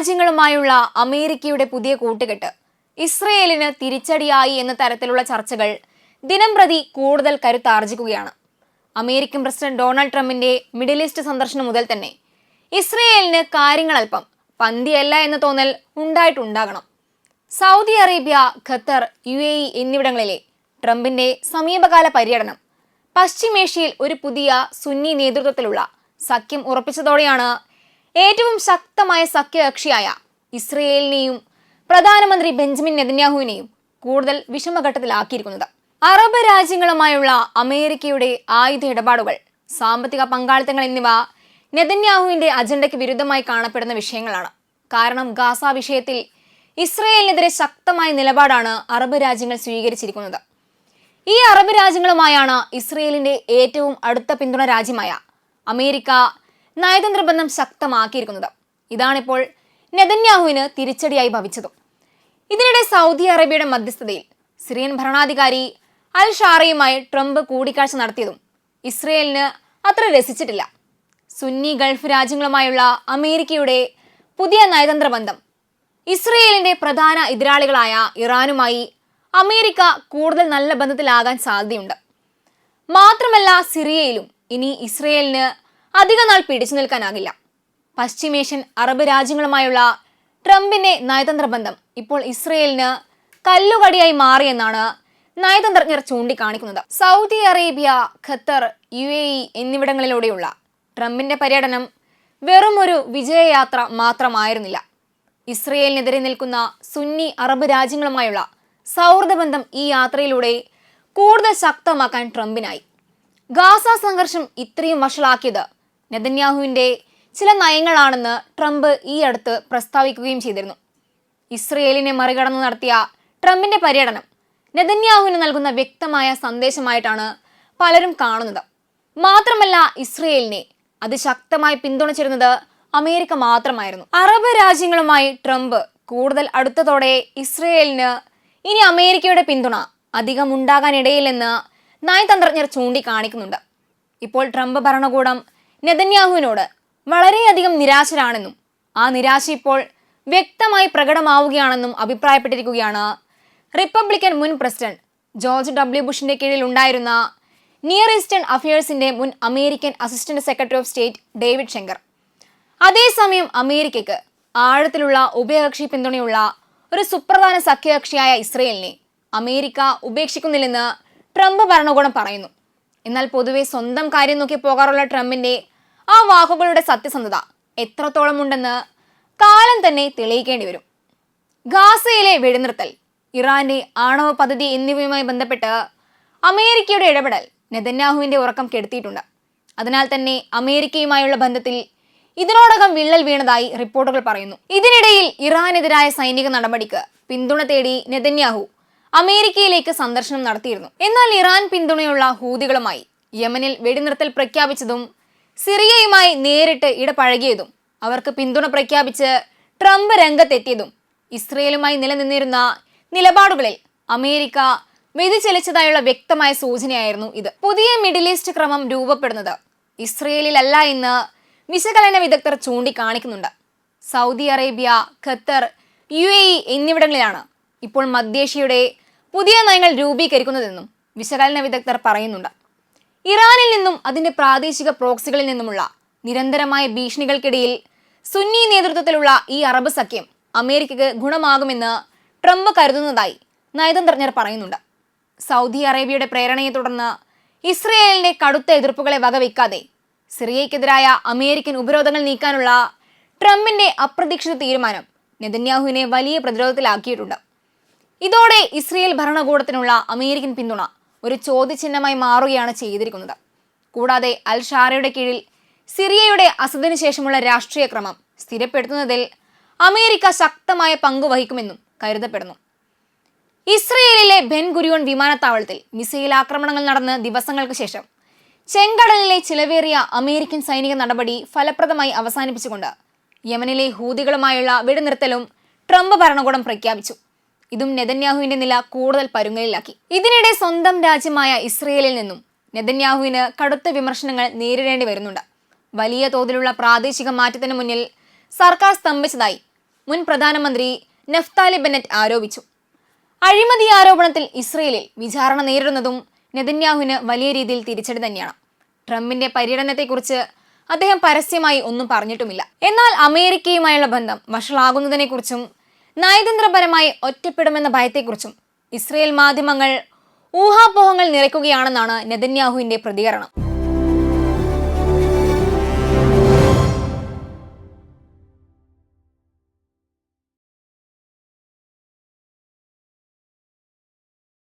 രാജ്യങ്ങളുമായുള്ള അമേരിക്കയുടെ പുതിയ കൂട്ടുകെട്ട്. ഇസ്രയേലിന് തിരിച്ചടിയായി എന്ന തരത്തിലുള്ള ചർച്ചകൾ ദിനം പ്രതി കൂടുതൽ കരുത്താർജിക്കുകയാണ്. അമേരിക്കൻ പ്രസിഡന്റ് ഡൊണാൾഡ് ട്രംപിന്റെ മിഡിൽ ഈസ്റ്റ് സന്ദർശനം മുതൽ തന്നെ ഇസ്രയേലിന് കാര്യങ്ങൾ അല്പം പന്തിയല്ല എന്ന തോന്നൽ ഉണ്ടായിട്ടുണ്ടാകണം. Saudi Arabia Qatar U A E എന്നിവിടങ്ങളിലെ ട്രംപിന്റെ സമീപകാല പര്യടനം പശ്ചിമേഷ്യയിൽ ഒരു പുതിയ സുന്നി നേതൃത്വത്തിലുള്ള സഖ്യം ഉറപ്പിച്ചതോടെയാണ് ഏറ്റവും ശക്തമായ സഖ്യകക്ഷിയായ ഇസ്രയേലിനെയും പ്രധാനമന്ത്രി ബെഞ്ചമിൻ നെതന്യാഹുവിനെയും കൂടുതൽ വിഷമഘട്ടത്തിലാക്കിയിരിക്കുന്നത്. അറബ് രാജ്യങ്ങളുമായുള്ള അമേരിക്കയുടെ ആയുധ ഇടപാടുകൾ സാമ്പത്തിക പങ്കാളിത്തങ്ങൾ എന്നിവ നെതന്യാഹുവിന്റെ അജണ്ടയ്ക്ക് വിരുദ്ധമായി കാണപ്പെടുന്ന വിഷയങ്ങളാണ്. കാരണം ഗാസ വിഷയത്തിൽ ഇസ്രയേലിനെതിരെ ശക്തമായ നിലപാടാണ് അറബ് രാജ്യങ്ങൾ സ്വീകരിച്ചിരിക്കുന്നത്. ഈ അറബ് രാജ്യങ്ങളുമായാണ് ഇസ്രയേലിന്റെ ഏറ്റവും അടുത്ത പിന്തുണ രാജ്യമായ അമേരിക്ക നയതന്ത്ര ബന്ധം ശക്തമാക്കിയിരിക്കുന്നത്. ഇതാണിപ്പോൾ നെതന്യാഹുവിന് തിരിച്ചടിയായി ഭവിച്ചതും. ഇതിനിടെ സൗദി അറേബ്യയുടെ മധ്യസ്ഥതയിൽ സിറിയൻ ഭരണാധികാരി അൽ ഷാറയുമായി ട്രംപ് കൂടിക്കാഴ്ച നടത്തിയതും ഇസ്രയേലിന് അത്ര രസിച്ചിട്ടില്ല. സുന്നി ഗൾഫ് രാജ്യങ്ങളുമായുള്ള അമേരിക്കയുടെ പുതിയ നയതന്ത്ര ബന്ധം ഇസ്രയേലിന്റെ പ്രധാന എതിരാളികളായ ഇറാനുമായി അമേരിക്ക കൂടുതൽ നല്ല ബന്ധത്തിലാകാൻ സാധ്യതയുണ്ട്. മാത്രമല്ല സിറിയയിലും ഇനി ഇസ്രയേലിന് അധിക നാൾ പിടിച്ചു നിൽക്കാനാകില്ല. പശ്ചിമേഷ്യൻ അറബ് രാജ്യങ്ങളുമായുള്ള ട്രംപിന്റെ നയതന്ത്ര ബന്ധം ഇപ്പോൾ ഇസ്രയേലിന് കല്ലുകടിയായി മാറിയെന്നാണ് നയതന്ത്രജ്ഞർ ചൂണ്ടിക്കാണിക്കുന്നത്. Saudi Arabia Qatar U A E എന്നിവിടങ്ങളിലൂടെയുള്ള ട്രംപിന്റെ പര്യടനം വെറും ഒരു വിജയയാത്ര മാത്രമായിരുന്നില്ല. ഇസ്രയേലിനെതിരെ നിൽക്കുന്ന സുന്നി അറബ് രാജ്യങ്ങളുമായുള്ള സൗഹൃദ ബന്ധം ഈ യാത്രയിലൂടെ കൂടുതൽ ശക്തമാക്കാൻ ട്രംപിനായി. ഗാസ സംഘർഷം ഇത്രയും വഷളാക്കിയത് നെതന്യാഹുവിന്റെ ചില നയങ്ങളാണെന്ന് ട്രംപ് ഈ അടുത്ത് പ്രസ്താവിക്കുകയും ചെയ്തിരുന്നു. ഇസ്രയേലിനെ മറികടന്ന് നടത്തിയ ട്രംപിന്റെ പര്യടനം നെതന്യാഹുവിന് നൽകുന്ന വ്യക്തമായ സന്ദേശമായിട്ടാണ് പലരും കാണുന്നത്. മാത്രമല്ല ഇസ്രയേലിനെ അതിശക്തമായി പിന്തുണച്ചിരുന്നത് അമേരിക്ക മാത്രമായിരുന്നു. അറബ് രാജ്യങ്ങളുമായി ട്രംപ് കൂടുതൽ അടുത്തതോടെ ഇസ്രയേലിന് ഇനി അമേരിക്കയുടെ പിന്തുണ അധികം ഉണ്ടാകാനിടയില്ലെന്ന് നയതന്ത്രജ്ഞർ ചൂണ്ടിക്കാണിക്കുന്നുണ്ട്. ഇപ്പോൾ ട്രംപ് ഭരണകൂടം നെതന്യാഹുവിനോട് വളരെയധികം നിരാശരാണെന്നും ആ നിരാശ ഇപ്പോൾ വ്യക്തമായി പ്രകടമാവുകയാണെന്നും അഭിപ്രായപ്പെട്ടിരിക്കുകയാണ്. റിപ്പബ്ലിക്കൻ മുൻ പ്രസിഡന്റ് ജോർജ് ഡബ്ല്യു ബുഷിന്റെ കീഴിൽ ഉണ്ടായിരുന്ന നിയർ ഈസ്റ്റേൺ അഫയേഴ്സിന്റെ മുൻ American assistant secretary of state David Schenker അതേസമയം അമേരിക്കയ്ക്ക് ആഴത്തിലുള്ള ഉഭയകക്ഷി പിന്തുണയുള്ള ഒരു സുപ്രധാന സഖ്യകക്ഷിയായ ഇസ്രയേലിനെ അമേരിക്ക ഉപേക്ഷിക്കുന്നില്ലെന്ന് ട്രംപ് ഭരണകൂടം പറയുന്നു. എന്നാൽ പൊതുവെ സ്വന്തം കാര്യം നോക്കി പോകാറുള്ള ട്രംപിന്റെ ആ വാക്കുകളുടെ സത്യസന്ധത എത്രത്തോളം ഉണ്ടെന്ന് കാലം തന്നെ തെളിയിക്കേണ്ടി വരും. ഗാസയിലെ വെടിനിർത്തൽ ഇറാന്റെ ആണവ പദ്ധതി എന്നിവയുമായി ബന്ധപ്പെട്ട് അമേരിക്കയുടെ ഇടപെടൽ നെതന്യാഹുവിന്റെ ഉറക്കം കെടുത്തിയിട്ടുണ്ട്. അതിനാൽ തന്നെ അമേരിക്കയുമായുള്ള ബന്ധത്തിൽ ഇതിനോടകം വിള്ളൽ വീണതായി റിപ്പോർട്ടുകൾ പറയുന്നു. ഇതിനിടയിൽ ഇറാനെതിരായ സൈനിക നടപടിക്ക് പിന്തുണ തേടി നെതന്യാഹു അമേരിക്കയിലേക്ക് സന്ദർശനം നടത്തിയിരുന്നു. എന്നാൽ ഇറാൻ പിന്തുണയുള്ള ഹൂതികളുമായി യമനിൽ വെടിനിർത്തൽ പ്രഖ്യാപിച്ചതും സിറിയയുമായി നേരിട്ട് ഇടപഴകിയതും അവർക്ക് പിന്തുണ പ്രഖ്യാപിച്ച് ട്രംപ് രംഗത്തെത്തിയതും ഇസ്രയേലുമായി നിലനിന്നിരുന്ന നിലപാടുകളിൽ അമേരിക്ക വ്യതിചലിച്ചതായുള്ള വ്യക്തമായ സൂചനയായിരുന്നു ഇത്. പുതിയ മിഡിൽ ഈസ്റ്റ് ക്രമം രൂപപ്പെടുന്നത് ഇസ്രയേലിലല്ല എന്ന് വിശകലന വിദഗ്ധർ ചൂണ്ടിക്കാണിക്കുന്നുണ്ട്. Saudi Arabia Qatar U A E എന്നിവിടങ്ങളിലാണ് ഇപ്പോൾ മധ്യേഷ്യയുടെ പുതിയ നയങ്ങൾ രൂപീകരിക്കുന്നതെന്നും വിശകലന വിദഗ്ധർ പറയുന്നുണ്ട്. ഇറാനിൽ നിന്നും അതിന്റെ പ്രാദേശിക പ്രോക്സികളിൽ നിന്നുമുള്ള നിരന്തരമായ ഭീഷണികൾക്കിടയിൽ സുന്നി നേതൃത്വത്തിലുള്ള ഈ അറബ് സഖ്യം അമേരിക്കക്ക് ഗുണമാകുമെന്ന് ട്രംപ് കരുതുന്നതായി നയതന്ത്രജ്ഞർ പറയുന്നുണ്ട്. സൗദി അറേബ്യയുടെ പ്രേരണയെ തുടർന്ന് ഇസ്രയേലിന്റെ കടുത്ത എതിർപ്പുകളെ വകവെക്കാതെ സിറിയയ്ക്കെതിരായ അമേരിക്കൻ ഉപരോധങ്ങൾ നീക്കാനുള്ള ട്രംപിന്റെ അപ്രതീക്ഷിത തീരുമാനം നെതന്യാഹുവിനെ വലിയ പ്രതിരോധത്തിലാക്കിയിട്ടുണ്ട്. ഇതോടെ ഇസ്രയേൽ ഭരണകൂടത്തിനുള്ള അമേരിക്കൻ പിന്തുണ ഒരു ചോദ്യചിഹ്നമായി മാറുകയാണ് ചെയ്തിരിക്കുന്നത്. കൂടാതെ അൽ ഷാറയുടെ കീഴിൽ സിറിയയുടെ അസദിനു ശേഷമുള്ള രാഷ്ട്രീയ ക്രമം സ്ഥിരപ്പെടുത്തുന്നതിൽ അമേരിക്ക ശക്തമായ പങ്ക് വഹിക്കുമെന്നും കരുതപ്പെടുന്നു. ഇസ്രയേലിലെ ബെൻ ഗുരിയോൺ വിമാനത്താവളത്തിൽ മിസൈൽ ആക്രമണങ്ങൾ നടന്ന് ദിവസങ്ങൾക്ക് ശേഷം ചെങ്കടലിലെ ചിലവേറിയ അമേരിക്കൻ സൈനിക നടപടി ഫലപ്രദമായി അവസാനിപ്പിച്ചുകൊണ്ട് യമനിലെ ഹൂതികളുമായുള്ള വെടിനിർത്തലും ട്രംപ് ഭരണകൂടം പ്രഖ്യാപിച്ചു. ഇതും നെതന്യാഹുവിന്റെ നില കൂടുതൽ പരുങ്ങലിലാക്കി. ഇതിനിടെ സ്വന്തം രാജ്യമായ ഇസ്രയേലിൽ നിന്നും നെതന്യാഹുവിന് കടുത്ത വിമർശനങ്ങൾ നേരിടേണ്ടി വരുന്നുണ്ട്. വലിയ തോതിലുള്ള പ്രാദേശിക മാറ്റത്തിന് മുന്നിൽ സർക്കാർ സ്തംഭിച്ചതായി മുൻ പ്രധാനമന്ത്രി നഫ്താലി ബെന്നറ്റ് ആരോപിച്ചു. അഴിമതി ആരോപണത്തിൽ ഇസ്രയേലിൽ വിചാരണ നേരിടുന്നതും നെതന്യാഹുവിന് വലിയ രീതിയിൽ തിരിച്ചടി തന്നെയാണ്. ട്രംപിന്റെ പര്യടനത്തെക്കുറിച്ച് അദ്ദേഹം പരസ്യമായി ഒന്നും പറഞ്ഞിട്ടുമില്ല. എന്നാൽ അമേരിക്കയുമായുള്ള ബന്ധം വഷളാകുന്നതിനെക്കുറിച്ചും നയതന്ത്രപരമായി ഒറ്റപ്പെടുമെന്ന ഭയത്തെക്കുറിച്ചും ഇസ്രയേൽ മാധ്യമങ്ങൾ ഊഹാപോഹങ്ങൾ നിറയ്ക്കുകയാണെന്നാണ് നെതന്യാഹുവിന്റെ പ്രതികരണം.